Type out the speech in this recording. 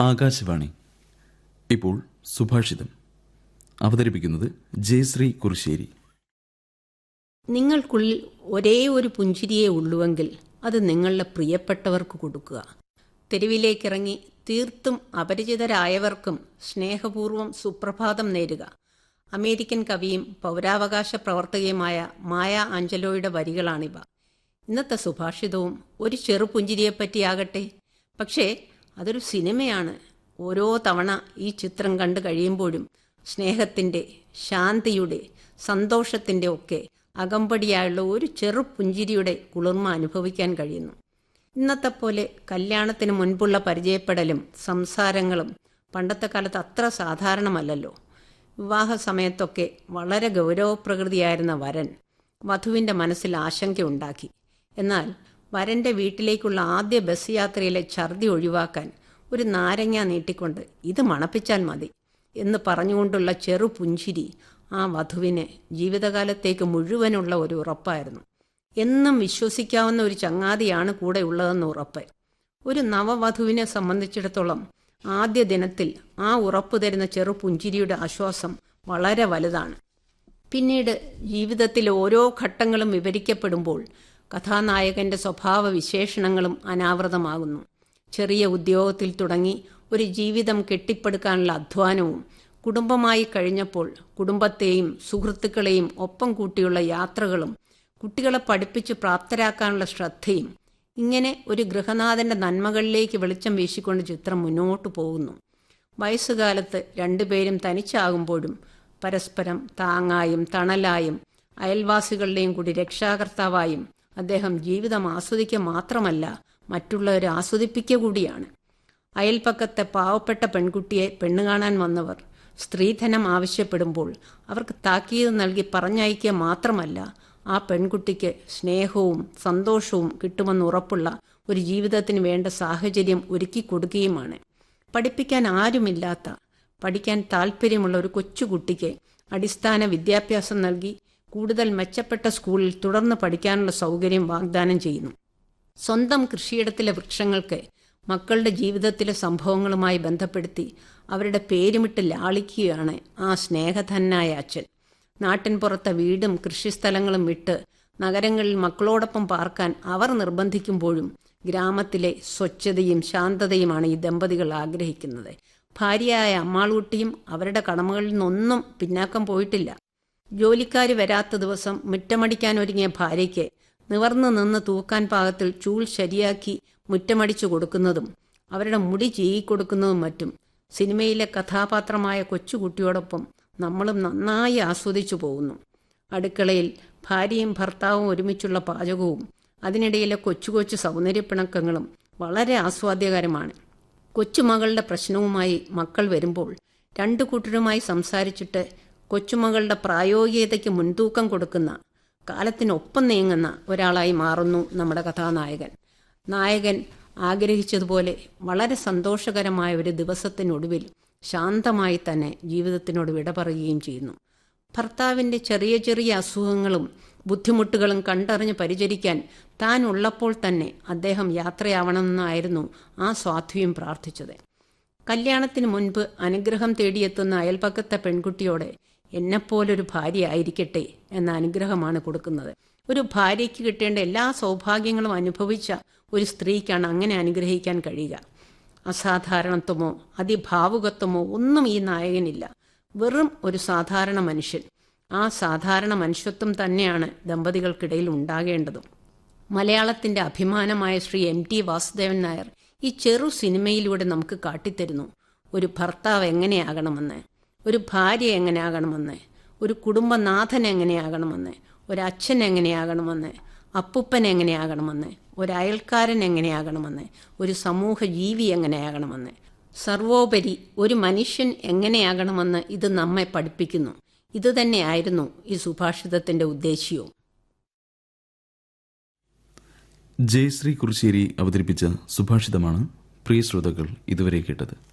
ആകാശവാണി. ഇപ്പോൾ സുഭാഷിതം. അവതരിപ്പിക്കുന്നത് ജയശ്രീ കുറുശ്ശേരി. നിങ്ങൾക്കുള്ളിൽ ഒരേ ഒരു പുഞ്ചിരിയേ ഉള്ളുവെങ്കിൽ അത് നിങ്ങളുടെ പ്രിയപ്പെട്ടവർക്ക് കൊടുക്കുക. തെരുവിലേക്കിറങ്ങി തീർത്തും അപരിചിതരായവർക്കും സ്നേഹപൂർവം സുപ്രഭാതം നേരുക. അമേരിക്കൻ കവിയും പൗരാവകാശ പ്രവർത്തകയുമായ മായ ആഞ്ചലോയുടെ വരികളാണിവ. ഇന്നത്തെ സുഭാഷിതവും ഒരു ചെറുപുഞ്ചിരിയെപ്പറ്റിയാകട്ടെ പക്ഷേ അതൊരു സിനിമയാണ്. ഓരോ തവണ ഈ ചിത്രം കണ്ടു കഴിയുമ്പോഴും സ്നേഹത്തിന്റെ ശാന്തിയുടെ സന്തോഷത്തിന്റെ ഒക്കെ അകമ്പടിയായുള്ള ഒരു ചെറു പുഞ്ചിരിയുടെ കുളിർമ അനുഭവിക്കാൻ കഴിയുന്നു. ഇന്നത്തെ പോലെ കല്യാണത്തിന് മുൻപുള്ള പരിചയപ്പെടലും സംസാരങ്ങളും പണ്ടത്തെ കാലത്ത് അത്ര സാധാരണമല്ലല്ലോ. വിവാഹ സമയത്തൊക്കെ വളരെ ഗൗരവപ്രകൃതിയായിരുന്ന വരൻ വധുവിന്റെ മനസ്സിൽ ആശങ്കയുണ്ടാക്കി എന്നാൽ വരന്റെ വീട്ടിലേക്കുള്ള ആദ്യ ബസ് യാത്രയിലെ ഛർദി ഒഴിവാക്കാൻ ഒരു നാരങ്ങ നീട്ടിക്കൊണ്ട് ഇത് മണപ്പിച്ചാൽ മതി എന്ന് പറഞ്ഞുകൊണ്ടുള്ള ചെറു പുഞ്ചിരി ആ വധുവിന് ജീവിതകാലത്തേക്ക് മുഴുവനുള്ള ഒരു ഉറപ്പായിരുന്നു. എന്നും വിശ്വസിക്കാവുന്ന ഒരു ചങ്ങാതിയാണ് കൂടെ ഉള്ളതെന്ന് ഉറപ്പ്. ഒരു നവവധുവിനെ സംബന്ധിച്ചിടത്തോളം ആദ്യ ദിനത്തിൽ ആ ഉറപ്പ് തരുന്ന ചെറു പുഞ്ചിരിയുടെ ആശ്വാസം വളരെ വലുതാണ്. പിന്നീട് ജീവിതത്തിലെ ഓരോ ഘട്ടങ്ങളും വിവരിക്കപ്പെടുമ്പോൾ കഥാനായകന്റെ സ്വഭാവ വിശേഷണങ്ങളും അനാവൃതമാകുന്നു. ചെറിയ ഉദ്യോഗത്തിൽ തുടങ്ങി ഒരു ജീവിതം കെട്ടിപ്പടുക്കാനുള്ള അധ്വാനവും കുടുംബമായി കഴിഞ്ഞപ്പോൾ കുടുംബത്തെയും സുഹൃത്തുക്കളെയും ഒപ്പം കൂട്ടിയുള്ള യാത്രകളും കുട്ടികളെ പഠിപ്പിച്ച് പ്രാപ്തരാക്കാനുള്ള ശ്രദ്ധയും ഇങ്ങനെ ഒരു ഗൃഹനാഥന്റെ നന്മകളിലേക്ക് വെളിച്ചം വീശിക്കൊണ്ട് ചിത്രം മുന്നോട്ടു പോകുന്നു. വയസ്സുകാലത്ത് രണ്ടുപേരും തനിച്ചാകുമ്പോഴും പരസ്പരം താങ്ങായും തണലായും അയൽവാസികളുടെയും കൂടി രക്ഷാകർത്താവായും അദ്ദേഹം ജീവിതം ആസ്വദിക്കുക മാത്രമല്ല മറ്റുള്ളവരെ ആസ്വദിപ്പിക്കുക കൂടിയാണ്. അയൽപ്പക്കത്തെ പാവപ്പെട്ട പെൺകുട്ടിയെ പെണ്ണു കാണാൻ വന്നവർ സ്ത്രീധനം ആവശ്യപ്പെടുമ്പോൾ അവർക്ക് താക്കീത് നൽകി പറഞ്ഞയക്കുക മാത്രമല്ല ആ പെൺകുട്ടിക്ക് സ്നേഹവും സന്തോഷവും കിട്ടുമെന്ന് ഉറപ്പുള്ള ഒരു ജീവിതത്തിന് വേണ്ട സാഹചര്യം ഒരുക്കി കൊടുക്കുകയുമാണ്. പഠിപ്പിക്കാൻ ആരുമില്ലാത്ത പഠിക്കാൻ താല്പര്യമുള്ള ഒരു കൊച്ചുകുട്ടിക്ക് അടിസ്ഥാന വിദ്യാഭ്യാസം നൽകി കൂടുതൽ മെച്ചപ്പെട്ട സ്കൂളിൽ തുടർന്ന് പഠിക്കാനുള്ള സൗകര്യം വാഗ്ദാനം ചെയ്യുന്നു. സ്വന്തം കൃഷിയിടത്തിലെ വൃക്ഷങ്ങൾക്ക് മക്കളുടെ ജീവിതത്തിലെ സംഭവങ്ങളുമായി ബന്ധപ്പെടുത്തി അവരുടെ പേരുമിട്ട് ലാളിക്കുകയാണ് ആ സ്നേഹധന്നായ അച്ഛൻ. നാട്ടിൻപുറത്തെ വീടും കൃഷിസ്ഥലങ്ങളും വിട്ട് നഗരങ്ങളിൽ മക്കളോടൊപ്പം പാർക്കാൻ അവർ നിർബന്ധിക്കുമ്പോഴും ഗ്രാമത്തിലെ സ്വച്ഛതയും ശാന്തതയുമാണ് ഈ ദമ്പതികൾ ആഗ്രഹിക്കുന്നത്. ഭാര്യയായ അമ്മാളൂട്ടിയും അവരുടെ കടമകളിൽ നിന്നൊന്നും പിന്നാക്കം പോയിട്ടില്ല. ജോലിക്കാർ വരാത്ത ദിവസം മുറ്റമടിക്കാൻ ഒരുങ്ങിയ ഭാര്യയ്ക്ക് നിവർന്നു നിന്ന് തൂക്കാൻ പാകത്തിൽ ചൂൾ ശരിയാക്കി മുറ്റമടിച്ചു കൊടുക്കുന്നതും അവരുടെ മുടി ചീകിക്കൊടുക്കുന്നതും മറ്റും. സിനിമയിലെ കഥാപാത്രമായ കൊച്ചുകുട്ടിയോടൊപ്പം നമ്മളും നന്നായി ആസ്വദിച്ചു പോകുന്നു. അടുക്കളയിൽ ഭാര്യയും ഭർത്താവും ഒരുമിച്ചുള്ള പാചകവും അതിനിടയിലെ കൊച്ചു കൊച്ചു സൗന്ദര്യപ്പിണക്കങ്ങളും വളരെ ആസ്വാദ്യകരമാണ്. കൊച്ചുമകളുടെ പ്രശ്നവുമായി മക്കൾ വരുമ്പോൾ രണ്ടു കൂട്ടരുമായി സംസാരിച്ചിട്ട് കൊച്ചുമകളുടെ പ്രായോഗികതയ്ക്ക് മുൻതൂക്കം കൊടുക്കുന്ന കാലത്തിനൊപ്പം നീങ്ങുന്ന ഒരാളായി മാറുന്നു നമ്മുടെ കഥാനായകൻ. നായകൻ ആഗ്രഹിച്ചതുപോലെ വളരെ സന്തോഷകരമായ ഒരു ദിവസത്തിനൊടുവിൽ ശാന്തമായി തന്നെ ജീവിതത്തിനോട് വിട പറയുകയും ചെയ്യുന്നു. ഭർത്താവിന്റെ ചെറിയ ചെറിയ അസുഖങ്ങളും ബുദ്ധിമുട്ടുകളും കണ്ടറിഞ്ഞ് പരിചരിക്കാൻ താൻ ഉള്ളപ്പോൾ തന്നെ അദ്ദേഹം യാത്രയാവണമെന്നായിരുന്നു ആ സ്വാധീനം പ്രാർത്ഥിച്ചത്. കല്യാണത്തിന് മുൻപ് അനുഗ്രഹം തേടിയെത്തുന്ന അയൽപക്കത്തെ പെൺകുട്ടിയോട് എന്നെപ്പോലൊരു ഭാര്യ ആയിരിക്കട്ടെ എന്ന അനുഗ്രഹമാണ് കൊടുക്കുന്നത്. ഒരു ഭാര്യയ്ക്ക് കിട്ടേണ്ട എല്ലാ സൗഭാഗ്യങ്ങളും അനുഭവിച്ച ഒരു സ്ത്രീക്കാണ് അങ്ങനെ അനുഗ്രഹിക്കാൻ കഴിയുക. അസാധാരണത്വമോ അതിഭാവുകത്വമോ ഒന്നും ഈ നായകനില്ല. വെറും ഒരു സാധാരണ മനുഷ്യൻ. ആ സാധാരണ മനുഷ്യത്വം തന്നെയാണ് ദമ്പതികൾക്കിടയിൽ ഉണ്ടാകേണ്ടതും. മലയാളത്തിന്റെ അഭിമാനമായ ശ്രീ എം ടി വാസുദേവൻ നായർ ഈ ചെറു സിനിമയിലൂടെ നമുക്ക് കാട്ടിത്തരുന്നു. ഒരു ഭർത്താവ് എങ്ങനെയാകണമെന്ന്. ഒരു ഭാര്യ എങ്ങനെയാകണമെന്ന് ഒരു കുടുംബനാഥൻ എങ്ങനെയാകണമെന്ന് ഒരു അച്ഛൻ എങ്ങനെയാകണമെന്ന് അപ്പുപ്പൻ എങ്ങനെയാകണമെന്ന് ഒരു അയൽക്കാരൻ എങ്ങനെയാകണമെന്ന് ഒരു സമൂഹ ജീവി എങ്ങനെയാകണമെന്ന്. സർവോപരി ഒരു മനുഷ്യൻ എങ്ങനെയാകണമെന്ന് ഇത് നമ്മെ പഠിപ്പിക്കുന്നു. ഇതുതന്നെയായിരുന്നു ഈ സുഭാഷിതത്തിന്റെ ഉദ്ദേശ്യവും. ജയശ്രീ കുറിശ്ശേരി അവതരിപ്പിച്ച സുഭാഷിതമാണ് പ്രിയ ശ്രോതാക്കൾ ഇതുവരെ കേട്ടത്.